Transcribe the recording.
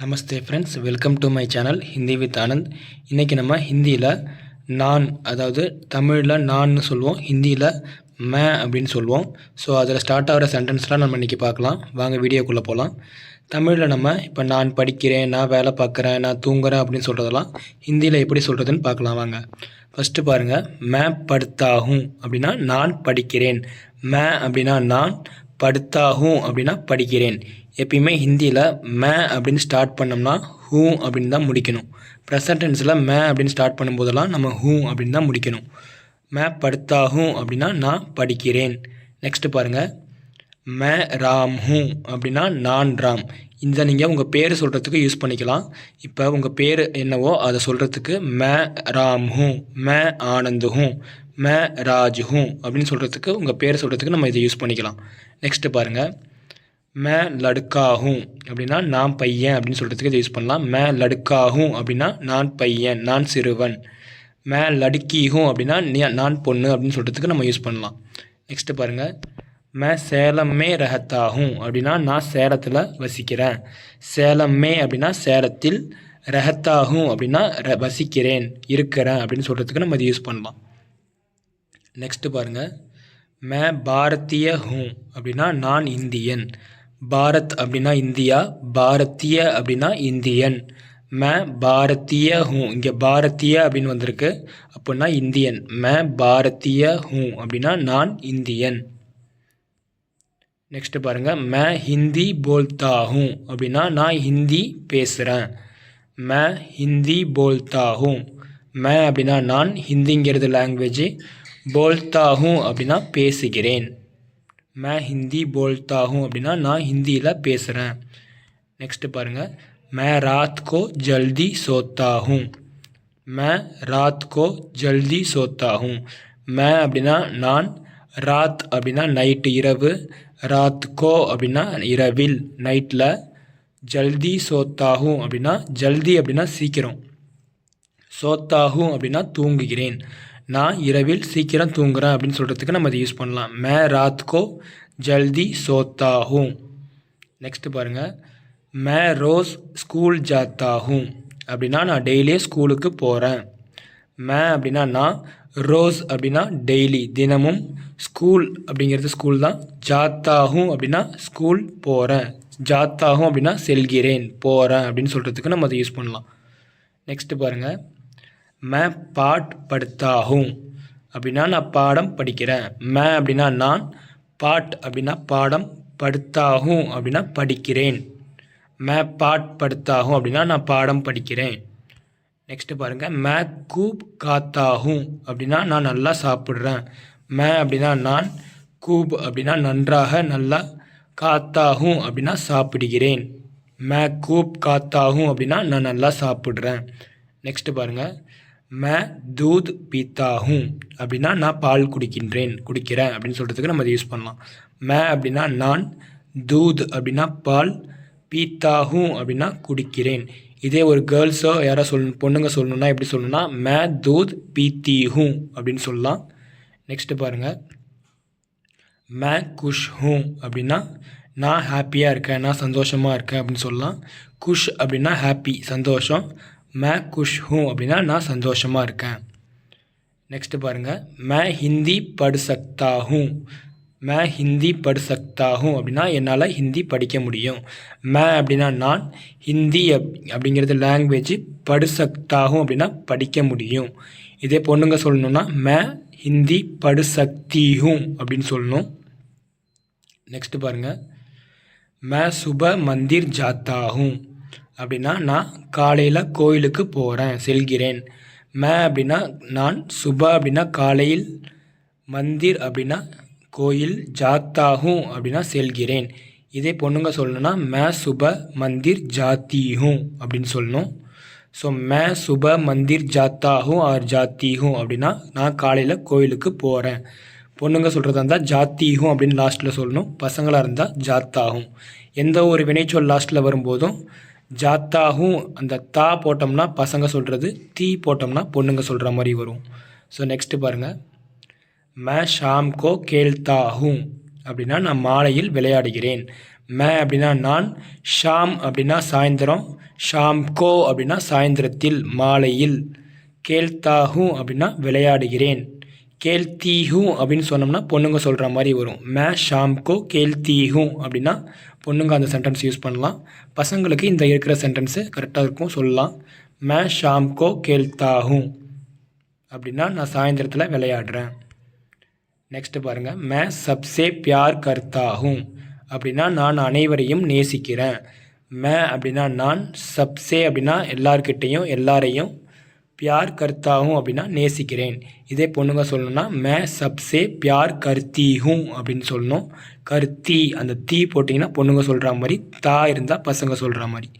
Namaste friends welcome to my channel Hindi with Anand இன்றைக்கி நம்ம ஹிந்தியில் நான் அதாவது தமிழில் நான்னு சொல்லுவோம் ஹிந்தியில் மே அப்படின்னு சொல்லுவோம் ஸோ அதில் ஸ்டார்ட் ஆகிற சென்டென்ஸ்லாம் நம்ம இன்றைக்கி பார்க்கலாம். வாங்க வீடியோக்குள்ளே போகலாம் தமிழில் நம்ம இப்போ நான் படிக்கிறேன் நான் வேலை பார்க்குறேன் நான் தூங்குறேன் அப்படின்னு சொல்கிறதெல்லாம் ஹிந்தியில் எப்படி சொல்கிறதுன்னு பார்க்கலாம் வாங்க. ஃபஸ்ட்டு பாருங்கள் மே படுத்தாகும் அப்படின்னா நான் படிக்கிறேன். மே அப்படின்னா நான் படுத்தாகும் அப்படின்னா படிக்கிறேன். எப்பயுமே ஹிந்தியில் மே அப்படின்னு ஸ்டார்ட் பண்ணோம்னா ஹூ அப்படின்னு தான் முடிக்கணும். ப்ரெசன்ட் டென்ஸில் மே அப்படின்னு ஸ்டார்ட் பண்ணும்போதெல்லாம் நம்ம ஹூ அப்படின்னு தான் முடிக்கணும். மே படுத்தாகும் அப்படின்னா நான் படிக்கிறேன். நெக்ஸ்ட்டு பாருங்கள் மே ராம் ஹூ அப்படின்னா நான் ராம். இந்த நீங்கள் உங்கள் பேர் சொல்கிறதுக்கு யூஸ் பண்ணிக்கலாம். இப்போ உங்கள் பேர் என்னவோ அதை சொல்கிறதுக்கு மே ராம் ஹூ மே ஆனந்து ஹூ மே ராஜ் ஹூ அப்படின்னு சொல்கிறதுக்கு உங்கள் பேர் சொல்கிறதுக்கு நம்ம இதை யூஸ் பண்ணிக்கலாம். நெக்ஸ்ட்டு பாருங்கள் மே லடுக்கா ஹூ அப்படின்னா நான் பையன் அப்படின்னு சொல்கிறதுக்கு இதை யூஸ் பண்ணலாம். மே லடுக்கா ஹூ அப்படின்னா நான் பையன் நான் சிறுவன். மே லடுக்கி ஹூ அப்படின்னா நான் பொண்ணு அப்படின்னு சொல்கிறதுக்கு நம்ம யூஸ் பண்ணலாம். நெக்ஸ்ட்டு பாருங்கள் மே சேலமே ரஹத்தாகும் அப்படின்னா நான் சேலத்தில் வசிக்கிறேன். சேலமே அப்படின்னா சேலத்தில் ரஹத்தாகும் அப்படின்னா ர வசிக்கிறேன் இருக்கிறேன் அப்படின்னு சொல்கிறதுக்கு நம்ம இதை யூஸ் பண்ணலாம். நெக்ஸ்ட்டு பாருங்கள் மே பாரதிய ஹூ அப்படின்னா நான் இந்தியன். பாரத் அப்படின்னா இந்தியா பாரதிய அப்படின்னா இந்தியன். மே பாரதிய ஹூ இங்கே பாரதிய அப்படின்னு வந்திருக்கு. அப்படின்னா இந்தியன். மே பாரதிய ஹூ அப்படின்னா நான் இந்தியன். நெக்ஸ்ட்டு பாருங்கள் மே ஹிந்தி போல்தா ஹூ அப்படின்னா நான் ஹிந்தி பேசுகிறேன் மே ஹிந்தி போல்தா ஹூ. மே அப்படின்னா நான் ஹிந்திங்கிறது லாங்குவேஜ் போல்தா ஹூ அப்படின்னா பேசுகிறேன் மே ஹிந்தி போல்தா ஹூ அப்படின்னா நான் ஹிந்தியில் பேசுகிறேன் நெக்ஸ்ட் பாருங்கள் மே ராத் கோ ஜல்தி சோத்தா who May Rath go ஜல்தி சோத்தா who மே அப்படின்னா நான் ராத் அப்படின்னா நைட்டு இரவு ராத் கோ அப்படின்னா இரவில் நைட்டில் ஜல்தி சோத்தாகும் அப்படின்னா ஜல்தி அப்படின்னா சீக்கிரம் சோத்தாகும் அப்படின்னா தூங்குகிறேன் நான் இரவில் சீக்கிரம் தூங்குறேன் அப்படின்னு சொல்கிறதுக்கு நம்ம அதை யூஸ் பண்ணலாம். மே ராத்கோ ஜல்தி சோத்தாகும். நெக்ஸ்ட்டு பாருங்கள் மே ரோஸ் ஸ்கூல் ஜாத்தா ஹூம் அப்படின்னா நான் டெய்லியே ஸ்கூலுக்கு போகிறேன் மே அப்படின்னா நான் ரோஸ் அப்படின்னா டெய்லி தினமும் ஸ்கூல் அப்படிங்கிறது ஸ்கூல் தான். ஜாத்தாகும் அப்படின்னா ஸ்கூல் போகிறேன் ஜாத்தாகும் அப்படின்னா செல்கிறேன் போகிறேன் அப்படின்னு சொல்கிறதுக்கு நம்ம அதை யூஸ் பண்ணலாம். நெக்ஸ்ட்டு பாருங்கள் மே பாட் படுத்தாகும். அப்படின்னா நான் பாடம் படிக்கிறேன். மே அப்படின்னா நான் பாட் அப்படின்னா பாடம் படுத்தாகும் அப்படின்னா படிக்கிறேன். மே பாட் படுத்தாகும் அப்படின்னா நான் பாடம் படிக்கிறேன். நெக்ஸ்ட்டு பாருங்கள் மே கூப் காத்தாகும் அப்படின்னா நான் நல்லா சாப்பிட்றேன். மே அப்படின்னா நான் கூப் அப்படின்னா நன்றாக நல்லா காத்தாகும் அப்படின்னா சாப்பிடுகிறேன். மே கூப் காத்தாகும் அப்படின்னா நான் நல்லா சாப்பிட்றேன். நெக்ஸ்ட்டு பாருங்கள் மே தூத் பீத்தாகும் அப்படின்னா நான் பால் குடிக்கின்றேன் குடிக்கிறேன் அப்படின்னு சொல்கிறதுக்கு நம்ம அதை யூஸ் பண்ணலாம். மே அப்படின்னா நான் தூத் அப்படின்னா பால் பீத்தாகும் அப்படின்னா குடிக்கிறேன். இதே ஒரு கேர்ள்ஸோ யாரோ சொல் பொண்ணுங்க சொல்லணுன்னா எப்படி சொல்லணும்னா மே தூத் பீத்தி ஹூ அப்படின்னு சொல்லலாம். நெக்ஸ்ட்டு பாருங்கள் மே குஷ் ஹூ அப்படின்னா நான் ஹாப்பியாக இருக்கேன் நான் சந்தோஷமாக இருக்கேன் அப்படின்னு சொல்லலாம். குஷ் அப்படின்னா ஹாப்பி சந்தோஷம். மே குஷ் ஹூ அப்படின்னா நான் சந்தோஷமாக இருக்கேன். நெக்ஸ்ட்டு பாருங்கள் மே ஹிந்தி படு சக்தா ஹூ. மே ஹிந்தி படு சக்தா ஹூ அப்படின்னா என்னால் ஹிந்தி படிக்க முடியும். மே அப்படின்னா நான் ஹிந்தி அப் அப்படிங்கிறது லாங்குவேஜ் படு சக்தா ஹூ அப்படின்னா படிக்க முடியும். இதே பொண்ணுங்க சொல்லணும்னா மே ஹிந்தி படு சக்தி ஹூ அப்படின்னு சொல்லணும். நெக்ஸ்ட்டு பாருங்கள் மே சுப மந்திர் ஜாத்தாகும் அப்படின்னா நான் காலையில் கோயிலுக்கு போகிறேன் செல்கிறேன். மே அப்படின்னா நான் சுப அப்படின்னா காலையில் மந்திர் அப்படின்னா கோயில் ஜாத்தாகும் அப்படின்னா செல்கிறேன். இதே பொண்ணுங்க சொல்லணும்னா மே சுப மந்திர் ஜாத்தியும் அப்படின்னு சொல்லணும். ஸோ மே சுப மந்திர் ஜாத்தாகும் ஆர் ஜாத்தியும் அப்படின்னா நான் காலையில் கோயிலுக்கு போகிறேன் பொண்ணுங்க சொல்கிறதா இருந்தால் ஜாத்தியும் அப்படின்னு லாஸ்ட்டில் சொல்லணும். பசங்களாக இருந்தால் ஜாத்தாகும். எந்த ஒரு வினைச்சொல் லாஸ்ட்டில் வரும்போதும் ஜாத்தாகும் அந்த தா போட்டோம்னா பசங்க சொல்கிறது தீ போட்டோம்னா பொண்ணுங்க சொல்கிற மாதிரி வரும். ஸோ நெக்ஸ்ட்டு பாருங்கள் மே ஷாம் கோ கேள்தாகும் அப்படின்னா நான் மாலையில் விளையாடுகிறேன். மே அப்படின்னா நான் ஷாம் அப்படின்னா சாயந்தரம் ஷாம்கோ அப்படின்னா சாயந்தரத்தில் மாலையில் கேல்தா அப்படின்னா விளையாடுகிறேன். கேல்தி அப்படின்னு சொன்னோம்னா பொண்ணுங்க சொல்கிற மாதிரி வரும். மே ஷாம்கோ கோ ஹூ அப்படின்னா பொண்ணுங்க அந்த சென்டென்ஸ் யூஸ் பண்ணலாம். பசங்களுக்கு இந்த இருக்கிற சென்டென்ஸு கரெக்டாக இருக்கும் சொல்லலாம். மே ஷாம்கோ கேல்தா அப்படின்னா நான் சாயந்தரத்தில் விளையாடுறேன். நெக்ஸ்ட்டு பாருங்கள் மே சப்சே பியார் கர்த்தாகும் அப்படின்னா நான் அனைவரையும் நேசிக்கிறேன். மே அப்படின்னா நான் சப்சே அப்படின்னா எல்லார்கிட்டேயும் எல்லாரையும் பியார் கர்த்தா ஹூ அப்படின்னா நேசிக்கிறேன். இதே பொண்ணுங்க சொல்லணும்னா மே சப்சே பியார் கர்த்தி ஹூ அப்படின்னு சொல்லணும். கர்த்தி அந்த தீ போட்டிங்கன்னா பொண்ணுங்க சொல்கிற மாதிரி தா இருந்தால் பசங்க சொல்கிற மாதிரி.